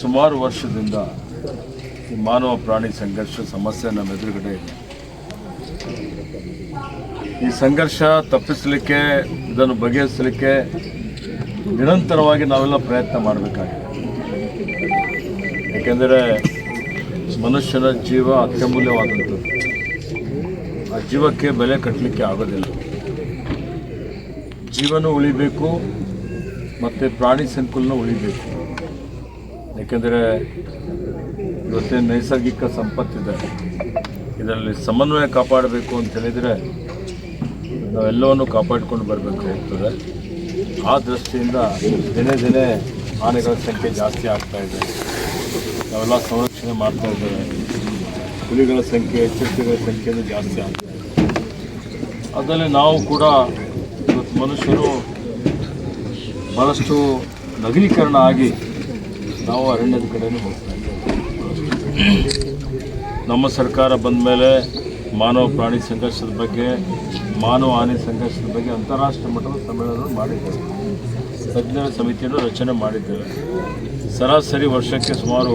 ಸುಮಾರು ವರ್ಷದಿಂದ ಈ ಮಾನವ ಪ್ರಾಣಿ ಸಂಘರ್ಷ ಸಮಸ್ಯೆ ನಮ್ಮ ಎದುರುಗಡೆ ಇದೆ. ಈ ಸಂಘರ್ಷ ತಪ್ಪಿಸಲಿಕ್ಕೆ, ಇದನ್ನು ಬಗೆಹರಿಸಲಿಕ್ಕೆ ನಿರಂತರವಾಗಿ ನಾವೆಲ್ಲ ಪ್ರಯತ್ನ ಮಾಡಬೇಕಾಗಿದೆ. ಏಕೆಂದರೆ ಮನುಷ್ಯನ ಜೀವ ಅತ್ಯಮೂಲ್ಯವಾದದ್ದು. ಆ ಜೀವಕ್ಕೆ ಬೆಲೆ ಕಟ್ಟಲಿಕ್ಕೆ ಆಗೋದಿಲ್ಲ. ಜೀವನ ಉಳಿಬೇಕು, ಮತ್ತು ಪ್ರಾಣಿ ಸಂಕುಲನ ಉಳಿಬೇಕು. ಏಕೆಂದರೆ ಇವತ್ತಿನ ನೈಸರ್ಗಿಕ ಸಂಪತ್ತಿದೆ ಇದರಲ್ಲಿ ಸಮನ್ವಯ ಕಾಪಾಡಬೇಕು ಅಂತ ಹೇಳಿದರೆ ನಾವೆಲ್ಲವನ್ನು ಕಾಪಾಡಿಕೊಂಡು ಬರಬೇಕು ಹೋಗ್ತದೆ ಆ ದೃಷ್ಟಿಯಿಂದ ದಿನೇ ದಿನೇ ಆನೆಗಳ ಸಂಖ್ಯೆ ಜಾಸ್ತಿ ಆಗ್ತಾ ಇದೆ. ನಾವೆಲ್ಲ ಸಂರಕ್ಷಣೆ ಮಾಡ್ತಾ ಇದ್ದೇವೆ. ಹುಲಿಗಳ ಸಂಖ್ಯೆ ಚಿರತೆಗಳ ಸಂಖ್ಯೆಯೂ ಜಾಸ್ತಿ ಆಗ್ತಾ ಇದೆ. ಅದರಲ್ಲಿ ನಾವು ಕೂಡ ಇವತ್ತು ಮನುಷ್ಯರು ಭಾಳಷ್ಟು ನಗರೀಕರಣ ಆಗಿ ನಾವು ಅರಣ್ಯದ ಕಡೆಯೂ ಹೋಗ್ತಾ ನಮ್ಮ ಸರ್ಕಾರ ಬಂದ ಮೇಲೆ ಮಾನವ ಪ್ರಾಣಿ ಸಂಘರ್ಷದ ಬಗ್ಗೆ, ಮಾನವ ಹಾನಿ ಸಂಘರ್ಷದ ಬಗ್ಗೆ ಅಂತಾರಾಷ್ಟ್ರೀಯ ಮಟ್ಟದ ಸಮ್ಮೇಳನ ಮಾಡಿದ್ದೇವೆ. ತಜ್ಞರ ಸಮಿತಿಯನ್ನು ರಚನೆ ಮಾಡಿದ್ದೇವೆ. ಸರಾಸರಿ ವರ್ಷಕ್ಕೆ ಸುಮಾರು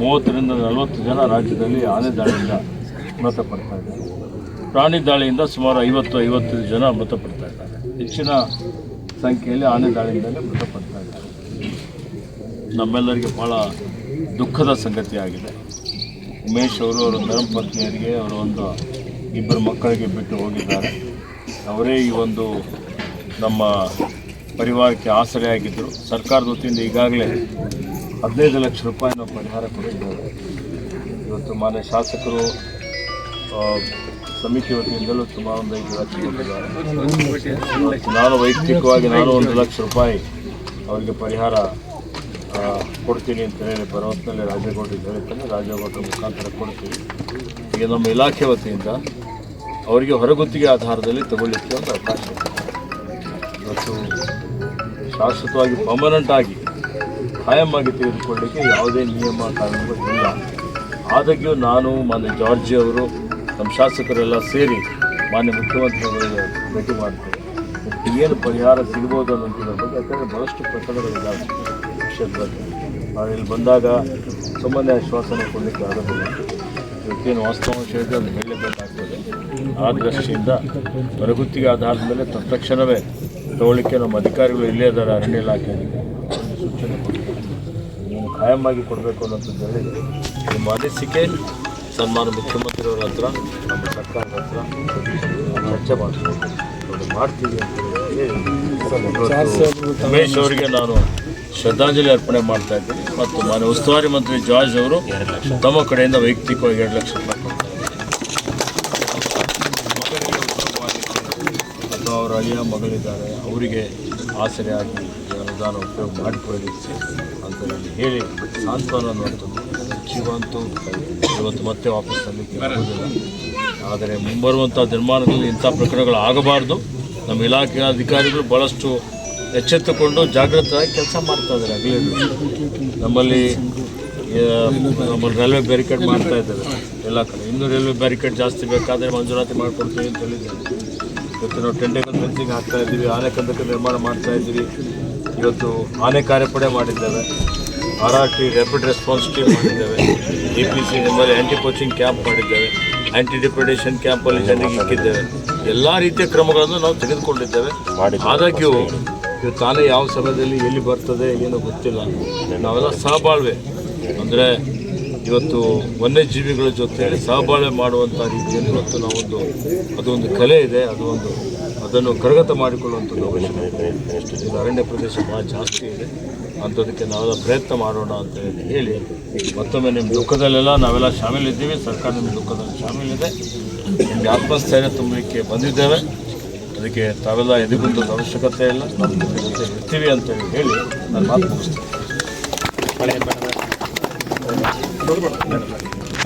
ಮೂವತ್ತರಿಂದ ನಲವತ್ತು ಜನ ರಾಜ್ಯದಲ್ಲಿ ಆನೆ ದಾಳಿಯಿಂದ ಮೃತಪಡ್ತಾ ಇದ್ದಾರೆ. ಪ್ರಾಣಿ ದಾಳಿಯಿಂದ ಸುಮಾರು ಐವತ್ತು ಐವತ್ತೈದು ಜನ ಮೃತಪಡ್ತಾ ಇದ್ದಾರೆ. ಹೆಚ್ಚಿನ ಸಂಖ್ಯೆಯಲ್ಲಿ ಆನೆ ದಾಳಿಯಿಂದಲೇ ಮೃತಪಡ್ತಾ ಇದ್ದಾರೆ. ನಮ್ಮೆಲ್ಲರಿಗೆ ಭಾಳ ದುಃಖದ ಸಂಗತಿಯಾಗಿದೆ ಉಮೇಶ್ ಅವರು, ಅವರ ಧರ್ಮಪತ್ನಿಯರಿಗೆ ಅವರ ಒಂದು ಇಬ್ಬರು ಮಕ್ಕಳಿಗೆ ಬಿಟ್ಟು ಹೋಗಿದ್ದಾರೆ. ಅವರೇ ಈ ಒಂದು ನಮ್ಮ ಪರಿವಾರಕ್ಕೆ ಆಸರೆಯಾಗಿದ್ದರು ಸರ್ಕಾರದ ವತಿಯಿಂದ ಈಗಾಗಲೇ ಹದಿನೈದು ಲಕ್ಷ ರೂಪಾಯಿನ ಪರಿಹಾರ ಕೊಟ್ಟಿದ್ದಾರೆ. ಇವತ್ತು ಮಾನ್ಯ ಶಾಸಕರು ಸಮಿತಿ ವತಿಯಿಂದಲೂ ಸುಮಾರು ಒಂದು ಐದು ಲಕ್ಷ ಕೊಟ್ಟಿದ್ದಾರೆ. ನಾನು ವೈಯಕ್ತಿಕವಾಗಿ ನಾನು ಒಂದು ಲಕ್ಷ ರೂಪಾಯಿ ಅವರಿಗೆ ಪರಿಹಾರ ಕೊಡ್ತೀನಿ ಅಂತ ಹೇಳಿ ಭರವಸೆನಲ್ಲಿ ರಾಜೇಗೌಡರಿಗೆ ಹೇಳಿದ್ದಾನೆ ರಾಜೇಗೌಡರ ಮುಖಾಂತರ ಕೊಡ್ತೀವಿ. ಈಗ ನಮ್ಮ ಇಲಾಖೆ ವತಿಯಿಂದ ಅವರಿಗೆ ಹೊರಗುತ್ತಿಗೆ ಆಧಾರದಲ್ಲಿ ತಗೊಳ್ಳಿಕ್ಕೆ ಒಂದು ಅವಕಾಶ ಇವತ್ತು ಶಾಶ್ವತವಾಗಿ ಪರ್ಮನೆಂಟ್ ಆಗಿ ಕಾಯಂ ಆಗಿ ತೆಗೆದುಕೊಳ್ಳಿಕ್ಕೆ ಯಾವುದೇ ನಿಯಮ ಕಾನೂನುಗಳು ಇಲ್ಲ. ಆದಾಗ್ಯೂ ನಾನು, ಮಾನ್ಯ ಜಾರ್ಜಿ ಅವರು, ನಮ್ಮ ಶಾಸಕರೆಲ್ಲ ಸೇರಿ ಮಾನ್ಯ ಮುಖ್ಯಮಂತ್ರಿಗಳಿಗೆ ಭೇಟಿ ಮಾಡ್ತೇವೆ. ಏನು ಪರಿಹಾರ ಸಿಗ್ಬೋದು ಅನ್ನೋದ್ರ ಬಗ್ಗೆ ಯಾಕಂದರೆ ಭಾಳಷ್ಟು ಪ್ರಕರಣಗಳಿದ್ದಾವೆ ಬಗ್ಗೆ ನಾವು ಇಲ್ಲಿ ಬಂದಾಗ ಸುಮ್ಮನೆ ಆಶ್ವಾಸನೆ ಕೊಡಲಿಕ್ಕೆ ಆಗೋದಿಲ್ಲ. ಇವತ್ತೇನು ವಾಸ್ತವಾಂಶ ಇದೆ ಅದು ಹೇಳಲೇಬೇಕಾಗ್ತದೆ. ಆ ದೃಷ್ಟಿಯಿಂದ ಹೊರಗುತ್ತಿಗೆ ಆಧಾರದ ಮೇಲೆ ತತ್ಕ್ಷಣವೇ ತಗೊಳ್ಳಿಕ್ಕೆ ನಮ್ಮ ಅಧಿಕಾರಿಗಳು ಇಲ್ಲೇ ಇದ್ದಾರೆ, ಅರಣ್ಯ ಇಲಾಖೆಯಲ್ಲಿ ಸೂಚನೆ ನೀವು ಖಾಯಮಾಗಿ ಕೊಡಬೇಕು ಅನ್ನೋಂಥದ್ದು ಹೇಳಿ ನಿಮ್ಮ ಅನಿಸಿಕೆ ಸನ್ಮಾನ ಮುಖ್ಯಮಂತ್ರಿಯವರ ಹತ್ರ, ನಮ್ಮ ಸರ್ಕಾರದ ಹತ್ರ ಚರ್ಚೆ ಅದು ಮಾಡ್ತೀವಿ ಅಂತ ಹೇಳಿ ರಮೇಶ್ ಅವರಿಗೆ ನಾನು ಶ್ರದ್ಧಾಂಜಲಿ ಅರ್ಪಣೆ ಮಾಡ್ತಾ ಇದ್ದೀವಿ ಮತ್ತು ಮಾನ್ಯ ಉಸ್ತುವಾರಿ ಮಂತ್ರಿ ಜಾರ್ಜ್ ಅವರು ತಮ್ಮ ಕಡೆಯಿಂದ ವೈಯಕ್ತಿಕವಾಗಿ ಎರಡು ಲಕ್ಷ ರೂಪಾಯಿ ಅಥವಾ ಅವರ ಅಳಿಯ ಮಗಳಿದ್ದಾರೆ. ಅವರಿಗೆ ಆಸರೆ ಆಗಿ ಅನುದಾನ ಉಪಯೋಗ ಮಾಡಿಕೊಳ್ಳಿ ಅಂತ ಹೇಳಿ ಹೇಳಿ ಸಾಂತ್ವನ ಅನ್ನುವಂಥದ್ದು ಜೀವಂತು ಇವತ್ತು ಮತ್ತೆ ವಾಪಸ್ ತರಲಿಕ್ಕೆ ಆದರೆ ಮುಂಬರುವಂಥ ನಿರ್ಮಾಣದಲ್ಲಿ ಇಂಥ ಪ್ರಕರಣಗಳು ಆಗಬಾರ್ದು. ನಮ್ಮ ಇಲಾಖೆಯ ಅಧಿಕಾರಿಗಳು ಭಾಳಷ್ಟು ಎಚ್ಚೆತ್ತುಕೊಂಡು ಜಾಗೃತವಾಗಿ ಕೆಲಸ ಮಾಡ್ತಾ ಇದ್ದಾರೆ ಹಗಲಿರುಳು. ನಮ್ಮಲ್ಲಿ ನಮ್ಮಲ್ಲಿ ರೈಲ್ವೆ ಬ್ಯಾರಿಕೇಡ್ ಮಾಡ್ತಾ ಇದ್ದಾರೆ ಎಲ್ಲ ಕಡೆ. ಇನ್ನೂ ರೈಲ್ವೆ ಬ್ಯಾರಿಕೇಡ್ ಜಾಸ್ತಿ ಬೇಕಾದರೆ ಮಂಜೂರಾತಿ ಮಾಡಿಕೊಡ್ತೀವಿ ಅಂತ ಹೇಳಿದ್ದಾರೆ. ಇವತ್ತು ನಾವು ಟೆಂಟೇಕಲ್ ಫೆನ್ಸಿಂಗ್ ಹಾಕ್ತಾ ಇದ್ದೀವಿ, ಆನೆ ಕಂದಕ ನಿರ್ಮಾಣ ಮಾಡ್ತಾ ಇದ್ದೀವಿ. ಇವತ್ತು ಆನೆ ಕಾರ್ಯಪಡೆ ಮಾಡಿದ್ದೇವೆ. R R T rapid response team ಮಾಡಿದ್ದೇವೆ. ಡಿ ಪಿ ಸಿ ನಮ್ಮಲ್ಲಿ ಆ್ಯಂಟಿ ಕೋಚಿಂಗ್ ಕ್ಯಾಂಪ್ ಮಾಡಿದ್ದೇವೆ. ಆ್ಯಂಟಿ ಡಿಪ್ರಿಡೇಷನ್ ಕ್ಯಾಂಪಲ್ಲಿ ಜನರಿಗೆ ಇಕ್ಕಿದ್ದೇವೆ. ಎಲ್ಲ ರೀತಿಯ ಕ್ರಮಗಳನ್ನು ನಾವು ತೆಗೆದುಕೊಂಡಿದ್ದೇವೆ. ಆದಾಗ್ಯೂ ಇವತ್ತು ತಾನೇ ಯಾವ ಸಮಯದಲ್ಲಿ ಎಲ್ಲಿ ಬರ್ತದೆ ಏನೋ ಗೊತ್ತಿಲ್ಲ. ನಾವೆಲ್ಲ ಸಹಬಾಳ್ವೆ. ಅಂದರೆ ಇವತ್ತು ವನ್ಯಜೀವಿಗಳ ಜೊತೆ ಸಹಬಾಳ್ವೆ ಮಾಡುವಂಥ ರೀತಿಯಲ್ಲಿ ಇವತ್ತು ನಾವೊಂದು ಅದೊಂದು ಕಲೆ ಇದೆ, ಅದು ಒಂದು, ಅದನ್ನು ಕರಗತ ಮಾಡಿಕೊಳ್ಳುವಂಥದ್ದು ಅವಶ್ಯಕತೆ ಇದೆ. ಅರಣ್ಯ ಪ್ರದೇಶ ಭಾಳ ಜಾಸ್ತಿ ಇದೆ. ಅಂಥದಕ್ಕೆ ನಾವೆಲ್ಲ ಪ್ರಯತ್ನ ಮಾಡೋಣ ಅಂತ ಹೇಳಿ ಮತ್ತೊಮ್ಮೆ ನಿಮ್ಮ ದುಃಖದಲ್ಲೆಲ್ಲ ನಾವೆಲ್ಲ ಶಾಮೀಲಿದ್ದೀವಿ ಸರ್ಕಾರ ನಿಮ್ಮ ದುಃಖದಲ್ಲಿ ಶಾಮೀಲಿದೆ ನಿಮಗೆ ಆತ್ಮಸ್ಥೈರ್ಯ ತುಂಬಲಿಕ್ಕೆ ಬಂದಿದ್ದೇವೆ. ಅದಕ್ಕೆ ತಾವೆಲ್ಲ ಎದುಗುತ್ತದ ಅವಶ್ಯಕತೆ ಇಲ್ಲ. ನಮ್ಮ ಇರ್ತೀವಿ ಅಂತ ಹೇಳಿ ನಾನು ಮಾತು ಮುಗಿಸ್ತೀನಿ.